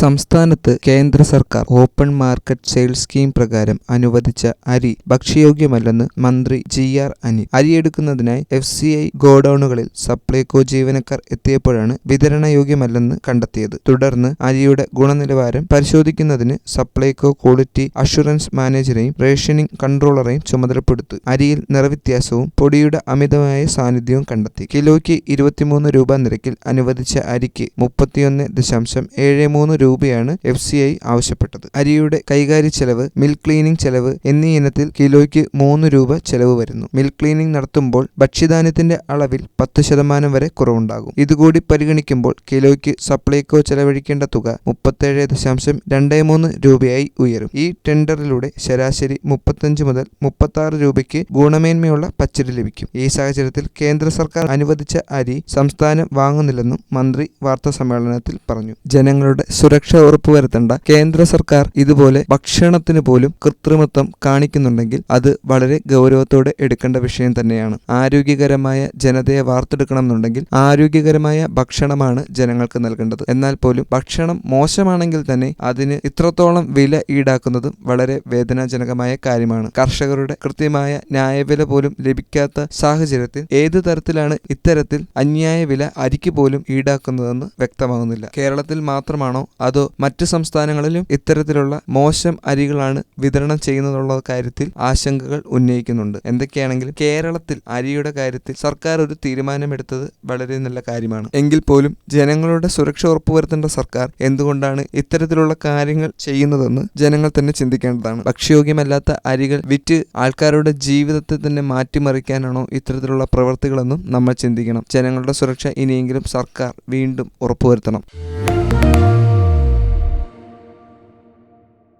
സംസ്ഥാനത്ത് കേന്ദ്ര സർക്കാർ ഓപ്പൺ മാർക്കറ്റ് സെയിൽ സ്കീം പ്രകാരം അനുവദിച്ച അരി ഭക്ഷ്യയോഗ്യമല്ലെന്ന് മന്ത്രി ജി ആർ അനിൽ. അരിയെടുക്കുന്നതിനായി എഫ് സി ഐ ഗോഡൌണുകളിൽ സപ്ലൈകോ ജീവനക്കാർ എത്തിയപ്പോഴാണ് വിതരണയോഗ്യമല്ലെന്ന് കണ്ടെത്തിയത്. തുടർന്ന് അരിയുടെ ഗുണനിലവാരം പരിശോധിക്കുന്നതിന് സപ്ലൈകോ ക്വാളിറ്റി അഷുറൻസ് മാനേജറെയും റേഷനിംഗ് കൺട്രോളറെയും ചുമതലപ്പെടുത്തി. അരിയിൽ നിറവ്യത്യാസവും പൊടിയുടെ അമിതമായ സാന്നിധ്യവും കണ്ടെത്തി. കിലോയ്ക്ക് ഇരുപത്തിമൂന്ന് രൂപ നിരക്കിൽ അനുവദിച്ച അരിക്ക് മുപ്പത്തിയൊന്ന് ദശാംശം ഏഴ് മൂന്ന് രൂപയാണ് എഫ് സി ഐ ആവശ്യപ്പെട്ടത്. അരിയുടെ കൈകാര്യ ചെലവ് മിൽക്ക് ക്ലീനിംഗ് ചെലവ് എന്നീ ഇനത്തിൽ കിലോയ്ക്ക് മൂന്ന് രൂപ ചെലവ് വരുന്നു. മിൽക്ക് ക്ലീനിംഗ് നടത്തുമ്പോൾ ഭക്ഷ്യധാന്യത്തിന്റെ അളവിൽ പത്ത് ശതമാനം വരെ കുറവുണ്ടാകും. ഇതുകൂടി പരിഗണിക്കുമ്പോൾ കിലോയ്ക്ക് സപ്ലൈകോ ചെലവഴിക്കേണ്ട തുക മുപ്പത്തേഴ് ദശാംശം രണ്ട് മൂന്ന് രൂപയായി ഉയരും. ഈ ടെൻഡറിലൂടെ ശരാശരി മുപ്പത്തഞ്ച് മുതൽ മുപ്പത്തി രൂപയ്ക്ക് ഗുണമേന്മയുള്ള പച്ചരി ലഭിക്കും. ഈ സാഹചര്യത്തിൽ കേന്ദ്ര സർക്കാർ അനുവദിച്ച അരി സംസ്ഥാനം വാങ്ങുന്നില്ലെന്നും മന്ത്രി വാർത്താ സമ്മേളനത്തിൽ പറഞ്ഞു. ജനങ്ങളുടെ സുരക്ഷ ഉറപ്പുവരുത്തേണ്ട കേന്ദ്ര സർക്കാർ ഇതുപോലെ ഭക്ഷണത്തിന് പോലും കൃത്രിമത്വം കാണിക്കുന്നുണ്ടെങ്കിൽ അത് വളരെ ഗൗരവത്തോടെ എടുക്കേണ്ട വിഷയം തന്നെയാണ്. ആരോഗ്യകരമായ ജനതയെ വാർത്തെടുക്കണമെന്നുണ്ടെങ്കിൽ ആരോഗ്യകരമായ ഭക്ഷണമാണ് ജനങ്ങൾക്ക് നൽകേണ്ടത്. എന്നാൽ പോലും ഭക്ഷണം മോശമാണെങ്കിൽ തന്നെ അതിന് ഇത്രത്തോളം വില ഈടാക്കുന്നതും വളരെ വേദനാജനകമായ കാര്യമാണ്. കർഷകരുടെ കൃത്യമായ ന്യായവില പോലും ലഭിക്കാത്ത സാഹചര്യത്തിൽ ഏത് തരത്തിലാണ് ഇത്തരത്തിൽ അന്യായ വില അരിക്ക് പോലും ഈടാക്കുന്നതെന്ന് വ്യക്തമാകുന്നില്ല. കേരളത്തിൽ മാത്രമാണോ അതോ മറ്റു സംസ്ഥാനങ്ങളിലും ഇത്തരത്തിലുള്ള മോശം അരികളാണ് വിതരണം ചെയ്യുന്നതുള്ള കാര്യത്തിൽ ആശങ്കകൾ ഉന്നയിക്കുന്നുണ്ട്. എന്തൊക്കെയാണെങ്കിലും കേരളത്തിൽ അരിയുടെ കാര്യത്തിൽ സർക്കാർ ഒരു തീരുമാനമെടുത്തത് വളരെ നല്ല കാര്യമാണ്. എങ്കിൽ പോലും ജനങ്ങളുടെ സുരക്ഷ ഉറപ്പുവരുത്തേണ്ട സർക്കാർ എന്തുകൊണ്ടാണ് ഇത്തരത്തിലുള്ള കാര്യങ്ങൾ ചെയ്യുന്നതെന്ന് ജനങ്ങൾ തന്നെ ചിന്തിക്കേണ്ടതാണ്. ഭക്ഷ്യയോഗ്യമല്ലാത്ത അരികൾ വിറ്റ് ആൾക്കാരുടെ ജീവിതത്തെ തന്നെ മാറ്റിമറിക്കാനാണോ ഇത്തരത്തിലുള്ള പ്രവൃത്തികളെന്നും നമ്മൾ ചിന്തിക്കണം. ജനങ്ങളുടെ സുരക്ഷ ഇനിയെങ്കിലും സർക്കാർ വീണ്ടും ഉറപ്പുവരുത്തണം.